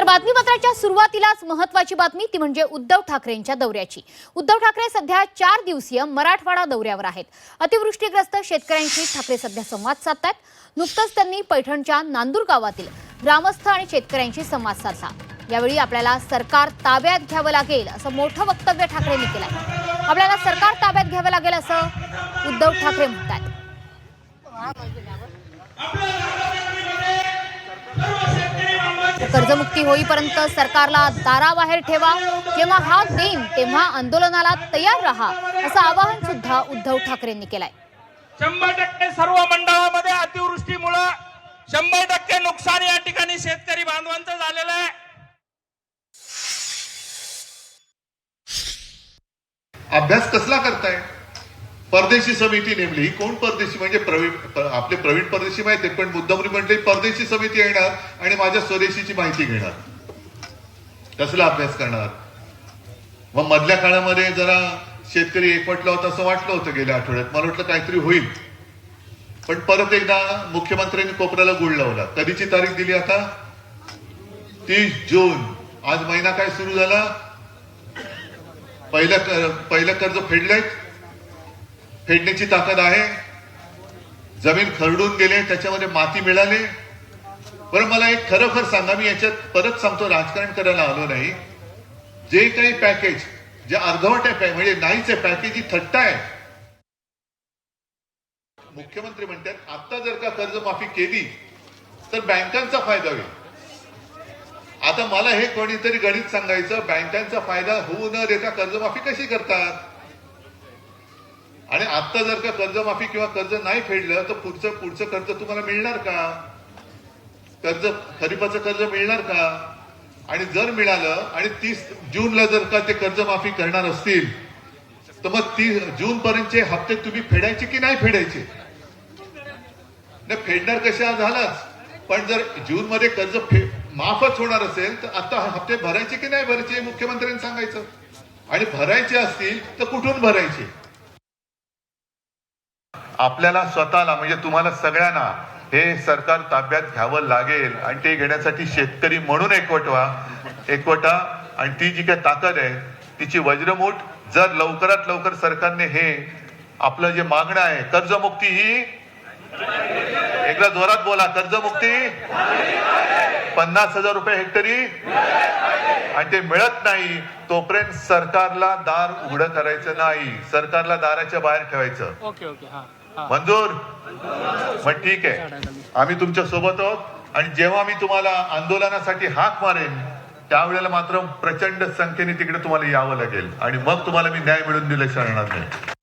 तर बातमीपत्राच्या सुरुवातीलाच महत्वाची बातमी ती म्हणजे उद्धव ठाकरेंच्या दौऱ्याची. उद्धव ठाकरे सध्या चार दिवसीय मराठवाडा दौऱ्यावर आहेत. अतिवृष्टीग्रस्त शेतकऱ्यांशी ठाकरे सध्या संवाद साधतात नुकतंच त्यांनी पैठणच्या नांदूर गावातील ग्रामस्थ आणि शेतकऱ्यांशी संवाद साधला. यावेळी आपल्याला सरकार ताब्यात घ्यावं लागेल असं मोठं वक्तव्य ठाकरेंनी केलं आपल्याला सरकार ताब्यात घ्यावं लागेल असं उद्धव ठाकरे म्हणतात कर्जमुक्ती होईपर्यंत सरकारला दाराबाहेर ठेवा जेव्हा हाक देईन तेव्हा आंदोलनाला तयार राहा असं आवाहन सुद्धा उद्धव ठाकरेंनी केलंय. शंभर टक्के सर्व मंडळामध्ये अतिवृष्टीमुळं शंभर टक्के नुकसान या ठिकाणी शेतकरी बांधवांचं झालेलं आहे. अभ्यास कसला करताय? परदेशी समिती नेमली. ही कोण परदेशी? म्हणजे प्रवीण आपले प्रवीण परदेशी माहिती पण मुद्दामरी म्हटले परदेशी समिती येणार आणि माझ्या स्वदेशीची माहिती घेणार. कसला अभ्यास करणार. मग मधल्या काळामध्ये जरा शेतकरी एकवटला होता असं वाटलं होतं गेल्या आठवड्यात. मला वाटलं काहीतरी होईल. पण परत एकदा मुख्यमंत्र्यांनी कोपऱ्याला गुळ लावला. कधीची तारीख दिली आता? तीस जून. आज महिना काय सुरू झाला? पहिलं पहिलं कर्ज फेडलंय फेडण्याची ताकद आहे. जमीन खरडून गेले त्याच्यामध्ये माती मिळाली. बरं मला एक खरोखर सांगा मी याच्यात परत सांगतो राजकारण करायला आलो नाही. जे काही पॅकेज जे अर्धवट आहे म्हणजे नाहीच आहे पॅकेज ही थट्टा आहे. मुख्यमंत्री म्हणतात आता जर का कर्जमाफी केली तर बँकांचा फायदा होईल. आता मला हे कोणीतरी गणित सांगायचं बँकांचा फायदा होऊ न देता कर्जमाफी कशी करतात? आणि आता जर का कर्जमाफी किंवा कर्ज नाही फेडलं तर पुढचं पुढचं कर्ज तुम्हाला मिळणार का? कर्ज खरीपाचं कर्ज मिळणार का? आणि जर मिळालं आणि तीस जूनला जर का ते कर्जमाफी करणार असतील तर मग तीस जून पर्यंतचे हप्ते तुम्ही फेडायचे की नाही फेडायचे? नाही फेडणार कशा झालाच. पण जर जून मध्ये कर्ज फे माफच होणार असेल तर आता हप्ते भरायचे की नाही भरायचे मुख्यमंत्र्यांनी सांगायचं? आणि भरायचे असतील तर कुठून भरायचे? आपल्याला स्वतःला म्हणजे तुम्हाला सगळ्यांना हे सरकार ताब्यात घ्यावं लागेल आणि ते घेण्यासाठी शेतकरी म्हणून एकवटवा एकवटा. आणि ती जी काही ताकद आहे तिची वज्रमूठ जर लवकरात लवकर सरकारने हे आपलं जे मागणं आहे कर्जमुक्ती ही एकदा जोरात बोला कर्जमुक्ती पन्नास हजार रुपये हेक्टरी आणि ते मिळत नाही तोपर्यंत सरकारला दार उघडं करायचं नाही सरकारला दाराच्या बाहेर ठेवायचं. ओके ओके हा. मंजूर. मग ठीक आहे. आम्ही तुमच्यासोबत आहोत आणि जेव्हा मी तुम्हाला आंदोलनासाठी हाक मारेन त्यावेळेला मात्र प्रचंड संख्येने तिकडे तुम्हाला यावं लागेल आणि मग तुम्हाला मी न्याय मिळून दिले शरणार नाही.